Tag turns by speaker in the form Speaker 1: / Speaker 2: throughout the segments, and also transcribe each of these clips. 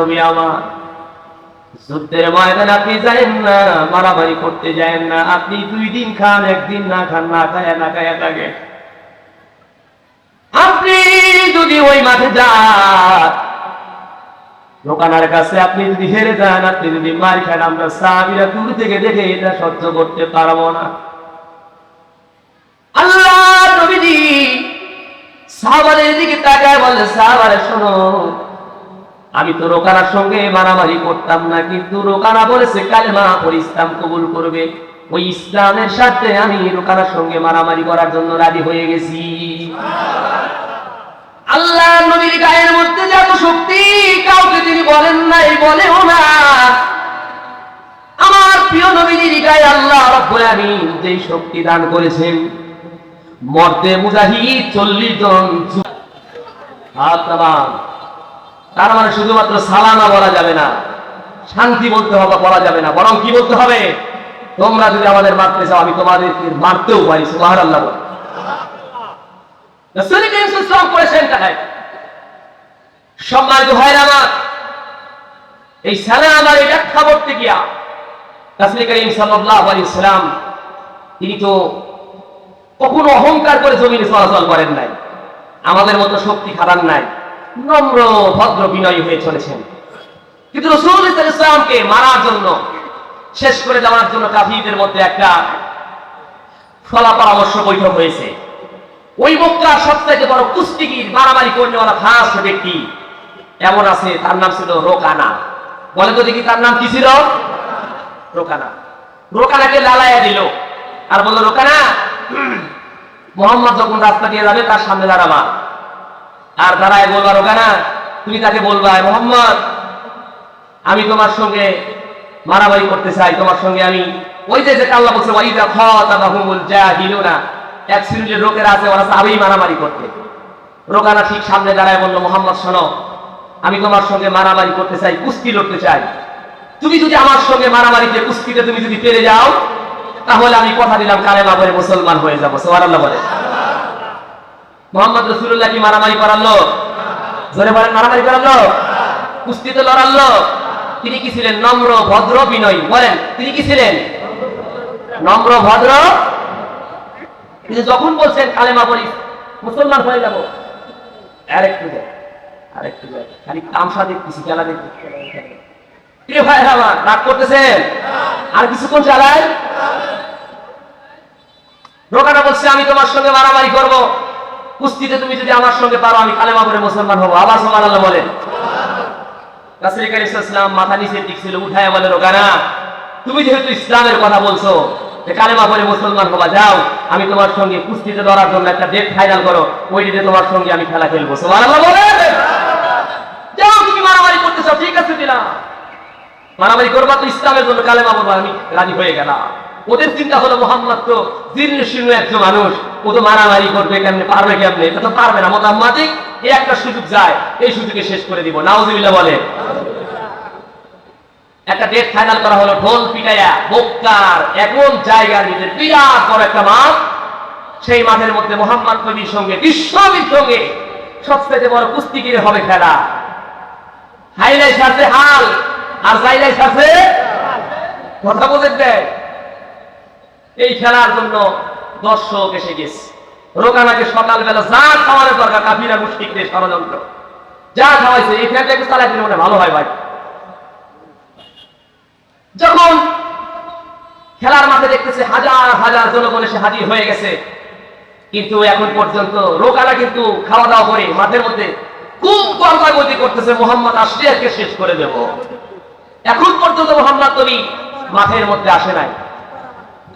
Speaker 1: নবী আমার। যুদ্ধের ময়দানে আপনি যায়েন না, মারামারি করতে যায়েন না, আপনি দুই দিন খান, একদিন না খান, না খায় না খায় থাকে। আপনি যদি ওই মাঠে যান, দোকানের কাছে আপনি যদি হেরে যান, আপনি যদি মার খান, আমরা সাহাবিরা দূর থেকে দেখে এটা সহ্য করতে পারব না। আল্লাহ নবীজি সাহাবাদের দিকে তাকায় বলে সাহাবারে শোনো আমি তো রোকানার সঙ্গে মারামারি করতাম না, কিন্তু রোকানা বলেছে, কালেমা পরে ইসলাম কবুল করবে। ওই ইসলামের সাথে আমি রোকানার সঙ্গে মারামারি করার জন্য রাজি হয়ে গেছি। আল্লাহ নবীর গায়ের মধ্যে যত শক্তি, কাউকে তিনি বলেন নাই, বলেও না। আমার প্রিয় নবীর গায়ে আল্লাহ রব্বুল যেই শক্তি দান করেছেন, মর্দে মুজাহিদ চল্লিশ জন হাত। তার মানে শুধুমাত্র সালানা বলা যাবে না, শান্তি বলতে হবে, বলা যাবে না। বরং কি বলতে হবে? তোমরা যদি আমাদের মারতে চাও, আমি তোমাদেরকে মারতেও পারি সুবাহ আল্লাহ আমার, এই আর এই ব্যাখ্যা করতে গিয়া রাসূল করিম তিনি তো কখনো অহংকার করে জমিনে চলাচল করেন নাই। আমাদের মতো শক্তি খারান নাই। নম্র, ভদ্র বিনয়ী হয়ে চলেছেন। কিন্তু রসুল ইসলামকে মারার জন্য, শেষ করে দেওয়ার জন্য কাফিরদের মধ্যে একটা ফলা পরামর্শ বৈঠক হয়েছে। ওই মক্কার সবচাইতে বড় কুস্তিগির, মারামারি করনেওয়ালা ফার্স্ট ব্যক্তি এমন আছে, তার নাম ছিল রোকানা। বলে তো দেখি তার নাম কি ছিল? রোকানা। রোকানাকে লালাইয়া দিল আর বলল, রোকানা, মোহাম্মদ যখন রাস্তা দিয়ে যাবে, তার সামনে দাঁড়াবা। আর দাঁড়ায় বলবা রোকানা তুমি তাকে বলবা "এ মোহাম্মদ, আমি তোমার সঙ্গে মারামারি করতে চাই, তোমার সঙ্গে আমি ওই যে যেটা আল্লাহ বলছে, ওয়াইদা খাতাবাহুমুল জাহিলুনা এক শ্রেণির লোকেরা আছে, ওরা চাবেই মারামারি করতে। রোকানা ঠিক সামনে দাঁড়ায় বলল, মোহাম্মদ, শোনো, আমি তোমার সঙ্গে মারামারি করতে চাই, কুস্তি লড়তে চাই। তুমি যদি আমার সঙ্গে মারামারিতে কুস্তিতে তুমি যদি পেরে যাও, তাহলে আমি কথা দিলাম, কালেমা করে মুসলমান হয়ে যাব। সোহার আল্লাহ বলে। মোহাম্মদ রসুল্লাহ কি মারামারি করালো? জোরে বলেন, মারামারি করালো? কুস্তিতে লড়ালো? তিনি কি ছিলেন? নম্র, ভদ্র বিনয়ী। বলেন, তিনি কি ছিলেন? নম্র, ভদ্র কিন্তু যখন বলছেন, কালেমা পড়ি, মুসলমান হয়ে যাব। আরেকটু আরেকটু খালি তামসা দেখতেছি খেলা দেখতেছি আমার, রাগ করতেছেন? আর কিছুক্ষণ চালায়? রোকাটা বলছে, আমি তোমার সঙ্গে মারামারি করব। কুস্তিতে তুমি যদি আমার সঙ্গে পারো, আমি কালেমা করে মুসলমান হব। আবার সমান আল্লাহ বলেন সাল্লাল্লাহু মাথা নিচে দিক ছিল, উঠায় বলে রোকানা তুমি যেহেতু ইসলামের কথা বলছো, যে কালেমা করে মুসলমান হবা, যাও, আমি তোমার সঙ্গে কুস্তিতে ধরার জন্য একটা ডেট ফাইনাল করো ওই ডেটে তোমার সঙ্গে আমি খেলা খেলব। সুবহানাল্লাহ বলেন। যাও, তুমি মারামারি করতে চাও ঠিক আছে দিলাম মারামারি করবা তো ইসলামের জন্য কালেমা বলব আমি রাজি হয়ে গেলাম। ওদের চিন্তা হলো, মোহাম্মদ তো জীর্ণ শীর্ণ একজন মানুষ। ও তো মারামারি করবে, কেমনে পারবে কেমনে? এটা তো পারবে না মোহাম্মদিক এই একটা সুযোগ যায়, এই সুযোগে শেষ করে দিব। নাউজুবিল্লাহ বলে। একটা ডেট ফাইনাল করা হলো, ঢোল পিটাইয়া এমন জায়গার নিজের বিরাট বড় একটা মাঠ। সেই মাঠের মধ্যে মোহাম্মদ সঙ্গে সঙ্গে, সবচেয়ে বড় কুস্তিগির হবে খেলা। হাইলাই সাথে হাল, আর সাথে কথা বোঝেন দেয় এই খেলার জন্য দর্শক এসে গেছে। রোকানাকে সকালবেলা যা খাওয়ানোর দরকার, কাফিরা মুশরিকদের ষড়যন্ত্র। যা খাওয়াইছে, এই ফ্যানটা একটু চালাই দিলে মনে ভালো হয় ভাই। যখন খেলার মাঠে দেখতেছে হাজার হাজার জনগণ এসে হাজির হয়ে গেছে, কিন্তু এখন পর্যন্ত রোকানা কিন্তু খাওয়া দাওয়া করে মাঠের মধ্যে খুব গর্বাগতি করতেছে, মোহাম্মদ আজকে শেষ করে দেব। এখন পর্যন্ত মোহাম্মদ নবী মাঠের মধ্যে আসে নাই।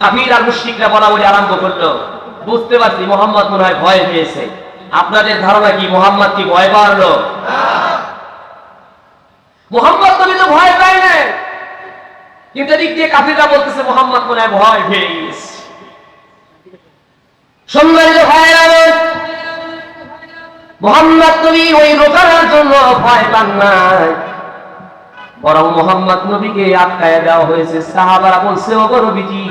Speaker 1: কাফির আর মুশরিকরা বলি আরম্ভ করল। বুঝতে পারছি, মোহাম্মদ মনে হয় ভয় পেয়েছে। আপনাদের ধারণা কি, মোহাম্মদ কি ভয় পারল মোহাম্মদ নবী তো ভয় পায় না কিন্তু এদিক দিয়ে কাফিররা বলতেছে, মোহাম্মদ মনে হয় ভয় পেয়ে গেছে। সম্মানিত ভাইয়েরা, মোহাম্মদ নবী ওই রোকানোর জন্য ভয় পান নাই। বরং মোহাম্মদ নবীকে আটকায় দেওয়া হয়েছে। সাহাবারা বলছে ও নবীজি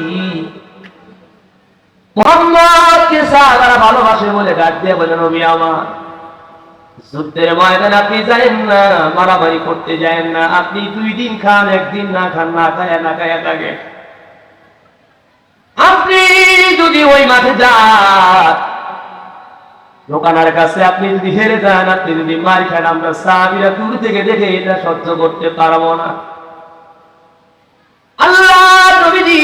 Speaker 1: মোহাম্মদকে সাহাবারা ভালোবাসে বলে দিয়ে বলে, নবী আমার, যুদ্ধের আপনি না, মারামারি করতে যায়েন না, আপনি দুই দিন খান, একদিন না খান, না খায় না খায় থাকে। আপনি যদি ওই মাঠে যান, দোকানের কাছে আপনি যদি হেরে যান, আপনি যদি মার খান, আমরা সাহাবিরা দূর থেকে দেখে এটা সহ্য করতে পারব না। আল্লাহ নবীজি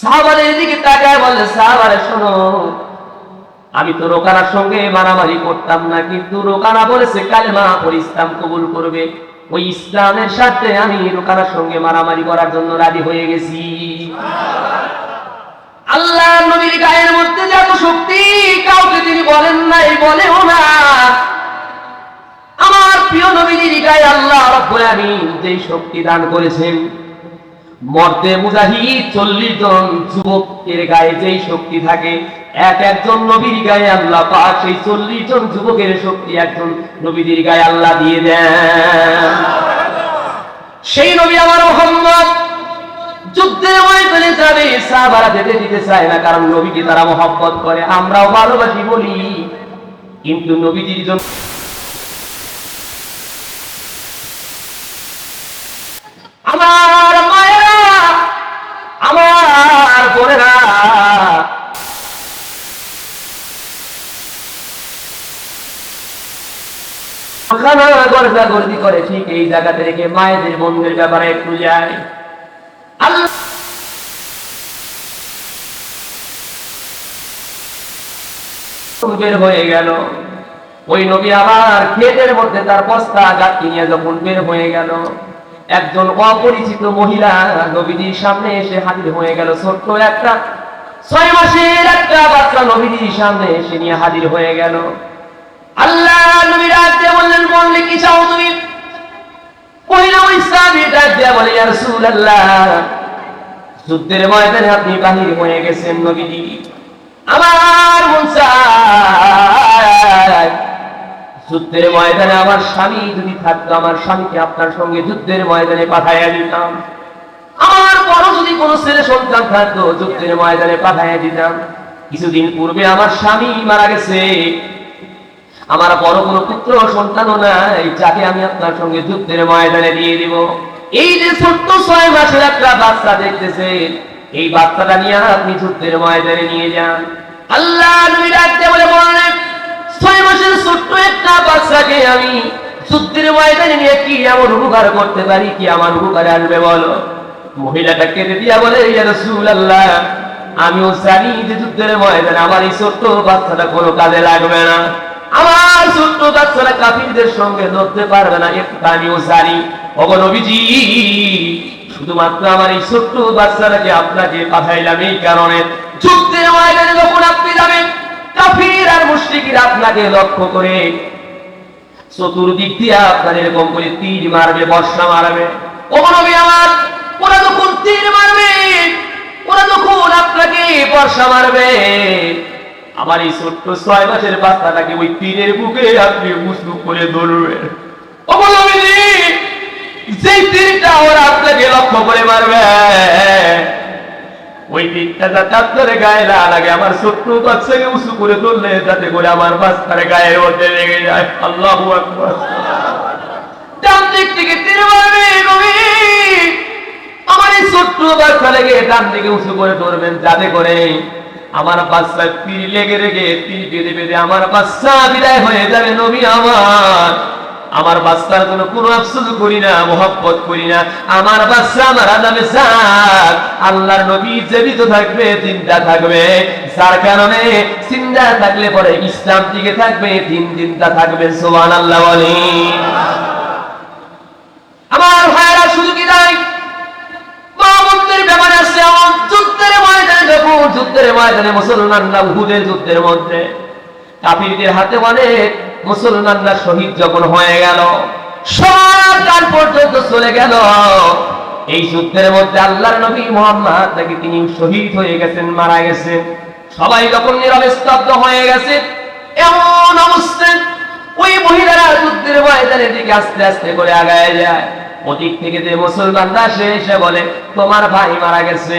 Speaker 1: সাহাবাদের দিকে তাকায় বলে, সাহাবারে, শোনো, আমি তো রোকানার সঙ্গে মারামারি করতাম না, কিন্তু রোকানা বলেছে, কালেমা পর ইসলাম কবুল করবে। ওই ইসলামের সাথে আমি রোকানার সঙ্গে মারামারি করার জন্য রাজি হয়ে গেছি। আল্লাহ নবীর গায়ের মধ্যে যত শক্তি, কাউকে তিনি বলেন নাই, বলেও না। আমার প্রিয় নবীর গায়ে আল্লাহ রব্বুল আমিন যেই শক্তি দান করেছেন মর্দে মুজাহিদ চল্লিশ জন যুবকের গায়ে যেই শক্তি থাকে, এক একজন নবীর গায়ে আল্লাহ পাক সেই চল্লিশ জন যুবকের শক্তি একজন নবীদের গায়ে আল্লাহ দিয়ে দেন। সেই নবী আমার মোহাম্মদ যুদ্ধের ময়দানে যাবে, সাহাবারা যেতে দিতে চায় না, কারণ নবীকে তারা মহব্বত করে, আমরাও ভালোবাসি বলি। কিন্তু নবীজির জন্য আমার আমার খানা করে ঠিক এই জায়গাতে রেখে মায়েদের বোনদের ব্যাপারে একটু যায়। আল্লাহ বের হয়ে গেল। ওই নবী আবার ক্ষেতের মধ্যে তার বস্তা গাঁথি নিয়ে যখন বের হয়ে গেল, একজন অপরিচিত মহিলা নবীজির সামনে এসে হাজির হয়ে গেল। ছোট্ট একটা ছয় মাসের একটা বাচ্চা নবীজির সামনে এসে নিয়ে হাজির হয়ে গেল। আল্লাহ নবী দিয়ে বললেন, বললে কি চাও তুমি? মহিলা ওই সাহাবী ডাক দিয়ে বলে, ইয়া রাসূলুল্লাহ, যুদ্ধের ময়দানে আপনি বাহির হয়ে গেছেন নবীজি। আমার মন যুদ্ধের ময়দানে আমার স্বামী যদি থাকতো, আমার স্বামীকে আপনার সঙ্গে যুদ্ধের ময়দানে পাঠাইয়া দিতাম। আমার বড় যদি কোনো ছেলে সন্তান থাকতো, যুদ্ধের ময়দানে পাঠাইয়া দিতাম। কিছুদিন পূর্বে আমার স্বামী মারা গেছে। আমার বড় কোনো পুত্র সন্তানও নাই, যাকে আমি আপনার সঙ্গে যুদ্ধের ময়দানে দিয়ে দিব এই যে ছোট্ট ছয় মাসের একটা বাচ্চা দেখতেছে, এই বাচ্চাটা নিয়ে আপনি যুদ্ধের ময়দানে নিয়ে যান। আল্লাহ বলে, বললেন, ছয় মাসের ছোট্ট একটা বাচ্চাকে আমি যুদ্ধের ময়দানে নিয়ে কি এমন উপকার করতে পারি? কি আমার উপকারে আসবে বলো? মহিলাটা কেঁদে দিয়া বলে, ইয়া রাসূলুল্লাহ, আমিও জানি যে যুদ্ধের ময়দানে আমার এই ছোট্ট বাচ্চাটা কোনো কাজে লাগবে না। আমার ছোট্ট বাচ্চারা কাফিরদের সঙ্গে লড়তে পারবে না আমিও জানি অবনবীজি শুধুমাত্র আমার এই ছোট্ট বাচ্চাটাকে আপনাকে পাঠাইলাম এই কারণে। যুদ্ধের ময়দানে যখন আপনি যাবেন, কাফির আর মুশরিকির আপনাকে লক্ষ্য করে চতুর্দিক দিয়ে আপনার এরকম করে তীর মারবে, বর্ষা মারবে। অবনবী আমার, ওরা যখন তীর মারবে, ওরা যখন আপনাকে বর্ষা মারবে আমার এই ছোট্ট ছয় মাসের বাচ্চাটাকে ওই তীরের বুকে আপনি মুসলুক করে ধরবেন। যেই তীরটা ওরা আপনাকে লক্ষ্য করে মারবে, ওই তীরটা যাতে আপনার গায়ে না লাগে, আমার ছোট্ট বাচ্চাকে উঁচু করে ধরলে যাতে করে আমার বাচ্চার গায়ের মধ্যে লেগে যায়। আল্লাহ ডান দিক থেকে তীর মারবে আমার এই ছোট্ট বাচ্চা লেগে ডান দিকে উঁচু করে ধরবেন, যাতে করে আমার বাচ্চা তীর লেগে রেগে তীর বেঁধে বেঁধে আমার বাচ্চা বিদায় হয়ে যাবে নবী আমার। আমার বাচ্চার জন্য কোনো আফসোস করি না, মোহব্বত করি না। আমার বাচ্চা আমার আদামে যাক আল্লাহর নবী জীবিত থাকবে চিন্তা থাকবে। যার কারণে চিন্তা থাকলে পরে ইসলাম টিকে থাকবে, দিন চিন্তা থাকবে। সোহান আল্লাহ বলে আমার ভাইরা যুদ্ধের ময়দানে মুসলমানরা উহুদের যুদ্ধের মধ্যে কাফিরদের হাতে অনেক মুসলমানরা শহীদ যখন হয়ে গেল সব কাল পর্যন্ত চলে গেল। এই যুদ্ধের মধ্যে আল্লাহর নবী মোহাম্মদ নাকি তিনি শহীদ হয়ে গেছেন, মারা গেছেন? সবাই যখন হয়ে গেছে, এমন অবস্থায় ওই মহিলারা যুদ্ধের ময়দানের দিকে আস্তে আস্তে করে আগায় যায়। থেকে যে মুসলমানরা সে এসে বলে, তোমার ভাই মারা গেছে।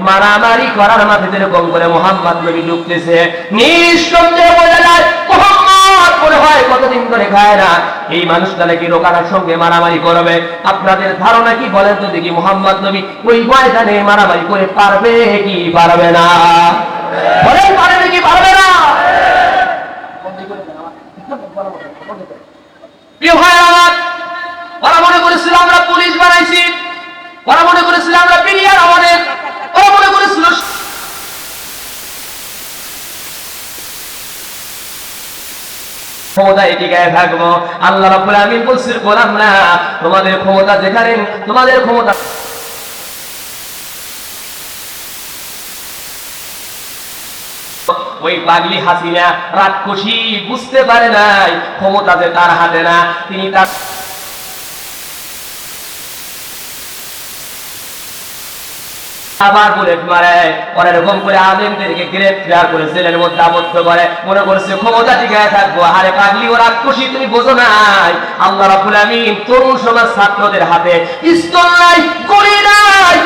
Speaker 1: মারামারি করার মাঠে যেরকম করে মোহাম্মদ নবী ঢুকতেছে, নিঃসন্দেহে কতদিন ধরে খায় না। এই মানুষটা নাকি রোকানার সঙ্গে মারামারি করবে। আপনাদের ধারণা কি বলেন তো দেখি, মোহাম্মদ নবী ওই ময়দানে মারামারি করে পারবে কি পারবে না? বলেন পারবে কি পারবে না থাকব। আল্লাহ রাব্বুল আলামিন বলছে গোলাম না তোমাদের ক্ষমতা যেখানে তোমাদের ক্ষমতা ওই পাগলি হাসিনা রাক্ষসী বুঝতে পারে নাই, ক্ষমতা যে তার হাতে না, তিনি তার আবার মারে এরকম করে গ্রেফতার করে জেলের মধ্যে আবদ্ধ করে, মনে করছে ক্ষমতা টিকায় থাকব। আরে পাগলি, ওরা খুশি, তুমি বোঝো নাই। আল্লাহ রাব্বুল আমিন তরুণ সমাজ ছাত্রদের হাতে পিস্তল নাই নাই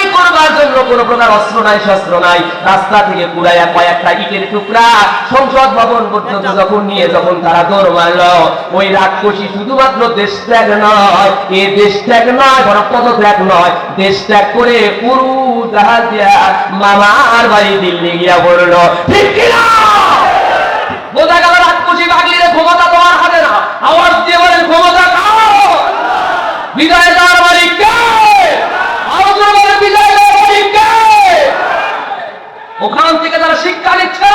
Speaker 1: মারামারি করবার জন্য কোনো প্রকার অস্ত্র নাই, শস্ত্র নাই। রাস্তা থেকে কুড়াইয়া কয়েকটা ইটের টুকরা সংসদ ভবন পর্যন্ত যখন নিয়ে যখন তারা দৌড় মারলো, ওই রাক্ষসী শুধুমাত্র দেশ ত্যাগ নয়, এ দেশ ত্যাগ নয়, বরং পদত্যাগ নয়। দেশ ত্যাগ করে পুরু জাহাজ মামার বাড়ি দিল্লি গিয়া পড়ল। ঠিক কিনা? বোঝা গেল রাক্ষসী বাগলিরে ক্ষমতা তোমার হাতে না। আওয়াজ দিয়ে বলেন, ক্ষমতা কার? বিদায় দেওয়ার শিক্ষা নিচ্ছে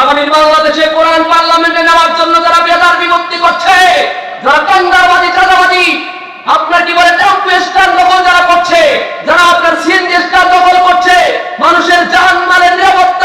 Speaker 1: আগামী বাংলাদেশে কোরআন পার্লামেন্টে নেওয়ার জন্য যারা বেদার বিভক্তি করছে, যারা চাঁদাবাদী, আপনার কি বলে স্টার দখল যারা করছে, যারা আপনার সিএনজি স্টার দখল করছে, মানুষের জান মালের নিরাপত্তা